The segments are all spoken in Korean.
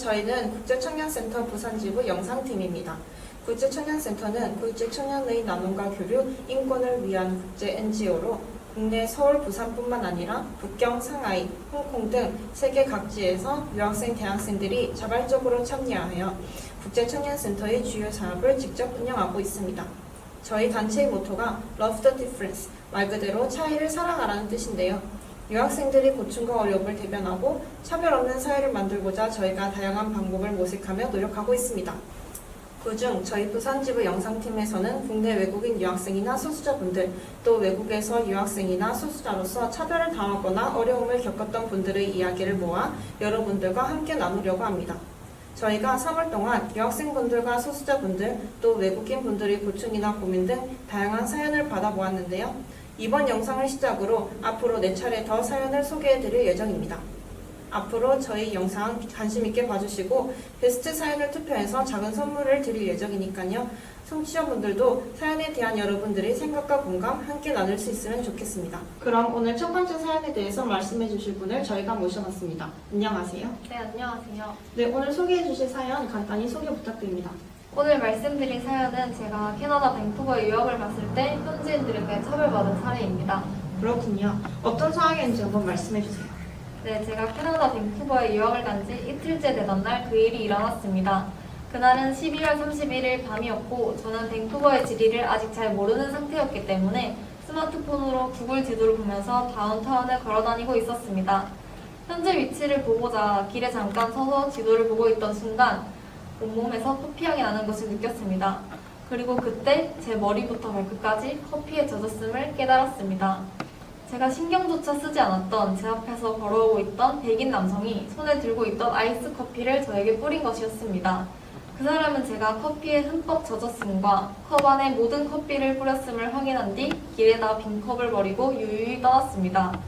저희는 국제청년센터 부산지부 영상팀입니다. 국제청년센터는 국제청년의 나눔과 교류, 인권을 위한 국제 NGO로 국내 서울, 부산뿐만 아니라 북경, 상하이, 홍콩 등 세계 각지에서 유학생, 대학생들이 자발적으로 참여하여 국제청년센터의 주요 사업을 직접 운영하고 있습니다. 저희 단체의 모토가 Love the Difference, 말 그대로 차이를 사랑하라는 뜻인데요. 유학생들이 고충과 어려움을 대변하고 차별 없는 사회를 만들고자 저희가 다양한 방법을 모색하며 노력하고 있습니다. 그중 저희 부산지부 영상팀에서는 국내 외국인 유학생이나 소수자분들, 또 외국에서 유학생이나 소수자로서 차별을 당하거나 어려움을 겪었던 분들의 이야기를 모아 여러분들과 함께 나누려고 합니다. 저희가 3월 동안 유학생분들과 소수자분들, 또 외국인분들의 고충이나 고민 등 다양한 사연을 받아보았는데요. 이번 영상을 시작으로 앞으로 4차례 더 사연을 소개해드릴 예정입니다. 앞으로 저희 영상 관심 있게 봐주시고 베스트 사연을 투표해서 작은 선물을 드릴 예정이니까요. 청취자분들도 사연에 대한 여러분들의 생각과 공감 함께 나눌 수 있으면 좋겠습니다. 그럼 오늘 첫 번째 사연에 대해서 말씀해 주실 분을 저희가 모셔봤습니다. 안녕하세요. 네, 안녕하세요. 네, 오늘 소개해 주실 사연 간단히 소개 부탁드립니다. 오늘 말씀드릴 사연은 제가 캐나다 밴쿠버에 유학을 갔을 때 현지인들에게 처벌받은 사례입니다. 그렇군요. 어떤 상황인지 한번 말씀해 주세요. 네, 제가 캐나다 밴쿠버에 유학을 간 지 이틀째 되던 날 그 일이 일어났습니다. 그날은 12월 31일 밤이었고 저는 밴쿠버의 지리를 아직 잘 모르는 상태였기 때문에 스마트폰으로 구글 지도를 보면서 다운타운을 걸어다니고 있었습니다. 현재 위치를 보고자 길에 잠깐 서서 지도를 보고 있던 순간 온몸에서 커피향이 나는 것을 느꼈습니다. 그리고 그때 제 머리부터 발끝까지 커피에 젖었음을 깨달았습니다. 제가 신경조차 쓰지 않았던 제 앞에서 걸어오고 있던 백인 남성이 손에 들고 있던 아이스 커피를 저에게 뿌린 것이었습니다. 그 사람은 제가 커피에 흠뻑 젖었음과 컵 안에 모든 커피를 뿌렸음을 확인한 뒤 길에다 빈 컵을 버리고 유유히 떠났습니다.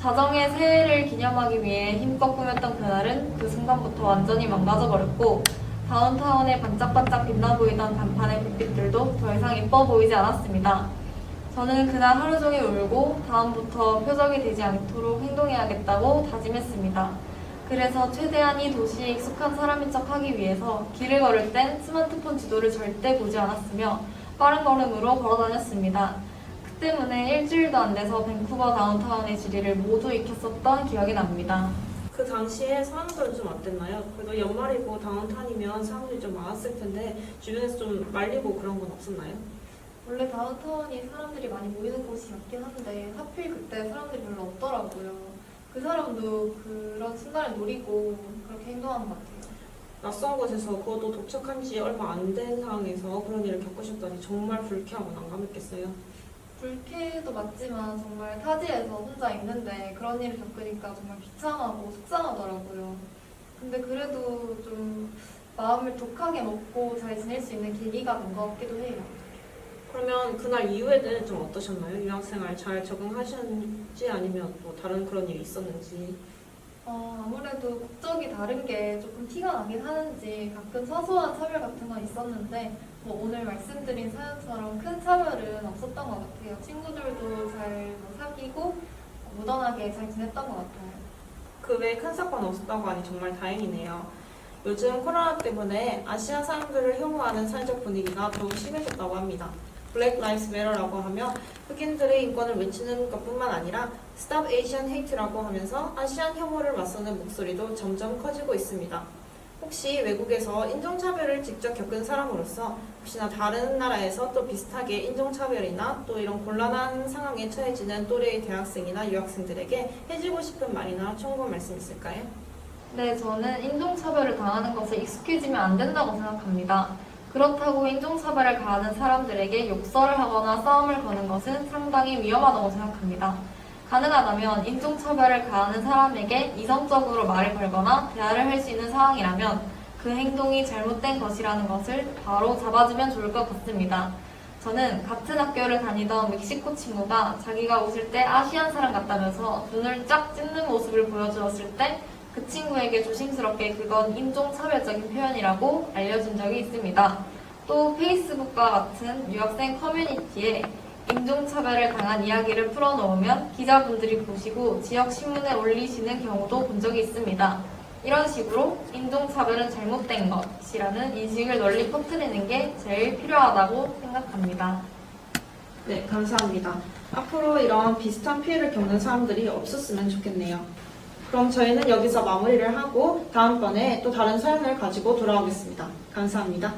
자정의 새해를 기념하기 위해 힘껏 꾸몄던 그날은 그 순간부터 완전히 망가져버렸고 다운타운에 반짝반짝 빛나 보이던 간판의 불빛들도 더 이상 예뻐 보이지 않았습니다. 저는 그날 하루 종일 울고 다음부터 표적이 되지 않도록 행동해야겠다고 다짐했습니다. 그래서 최대한 이 도시에 익숙한 사람인 척 하기 위해서 길을 걸을 땐 스마트폰 지도를 절대 보지 않았으며 빠른 걸음으로 걸어 다녔습니다. 그 때문에 일주일도 안 돼서 밴쿠버 다운타운의 지리를 모두 익혔었던 기억이 납니다. 그 당시에 사람들은 좀 어땠나요? 그래도 연말이고 다운타운이면 사람들이 좀 많았을 텐데 주변에서 좀 말리고 그런 건 없었나요? 원래 다운타운이 사람들이 많이 모이는 곳이 맞긴 한데 하필 그때 사람들이 별로 없더라고요. 그 사람도 그런 순간을 노리고 그렇게 행동한 것 같아요. 낯선 곳에서 그것도 도착한 지 얼마 안 된 상황에서 그런 일을 겪으셨다니 정말 불쾌하고 난감했겠어요. 불쾌도 맞지만 정말 타지에서 혼자 있는데 그런 일을 겪으니까 정말 비참하고 속상하더라고요. 근데 그래도 좀 마음을 독하게 먹고 잘 지낼 수 있는 계기가 된 것 같기도 해요. 그러면 그날 이후에는 좀 어떠셨나요? 유학생활 잘 적응하셨는지 아니면 뭐 다른 그런 일이 있었는지 어, 아무래도 국적이 다른 게 조금 티가 나긴 하는지 가끔 사소한 차별 같은 건 있었는데 뭐 오늘 말씀드린 사연처럼 큰 차별은 없었던 것 같아요. 친구들도 잘뭐 사귀고 무던하게 잘 지냈던 것 같아요. 그 외에 큰 사건 없었다고 하니 정말 다행이네요. 요즘 코로나 때문에 아시아 사람들을 혐오하는 사회적 분위기가 더욱 심해졌다고 합니다. 블랙 라이브스 매러라고 하며 흑인들의 인권을 외치는 것뿐만 아니라 Stop Asian Hate라고 하면서 아시안 혐오를 맞서는 목소리도 점점 커지고 있습니다. 혹시 외국에서 인종차별을 직접 겪은 사람으로서 혹시나 다른 나라에서 또 비슷하게 인종차별이나 또 이런 곤란한 상황에 처해지는 또래의 대학생이나 유학생들에게 해주고 싶은 말이나 충고 말씀 있을까요? 네, 저는 인종차별을 당하는 것에 익숙해지면 안 된다고 생각합니다. 그렇다고 인종차별을 가하는 사람들에게 욕설을 하거나 싸움을 거는 것은 상당히 위험하다고 생각합니다. 가능하다면 인종차별을 가하는 사람에게 이성적으로 말을 걸거나 대화를 할 수 있는 상황이라면 그 행동이 잘못된 것이라는 것을 바로 잡아주면 좋을 것 같습니다. 저는 같은 학교를 다니던 멕시코 친구가 자기가 웃을 때 아시안 사람 같다면서 눈을 쫙 찢는 모습을 보여주었을 때 그 친구에게 조심스럽게 그건 인종차별적인 표현이라고 알려준 적이 있습니다. 또 페이스북과 같은 유학생 커뮤니티에 인종차별을 당한 이야기를 풀어놓으면 기자분들이 보시고 지역 신문에 올리시는 경우도 본 적이 있습니다. 이런 식으로 인종차별은 잘못된 것이라는 인식을 널리 퍼뜨리는 게 제일 필요하다고 생각합니다. 네, 감사합니다. 앞으로 이런 비슷한 피해를 겪는 사람들이 없었으면 좋겠네요. 그럼 저희는 여기서 마무리를 하고 다음번에 또 다른 사연을 가지고 돌아오겠습니다. 감사합니다.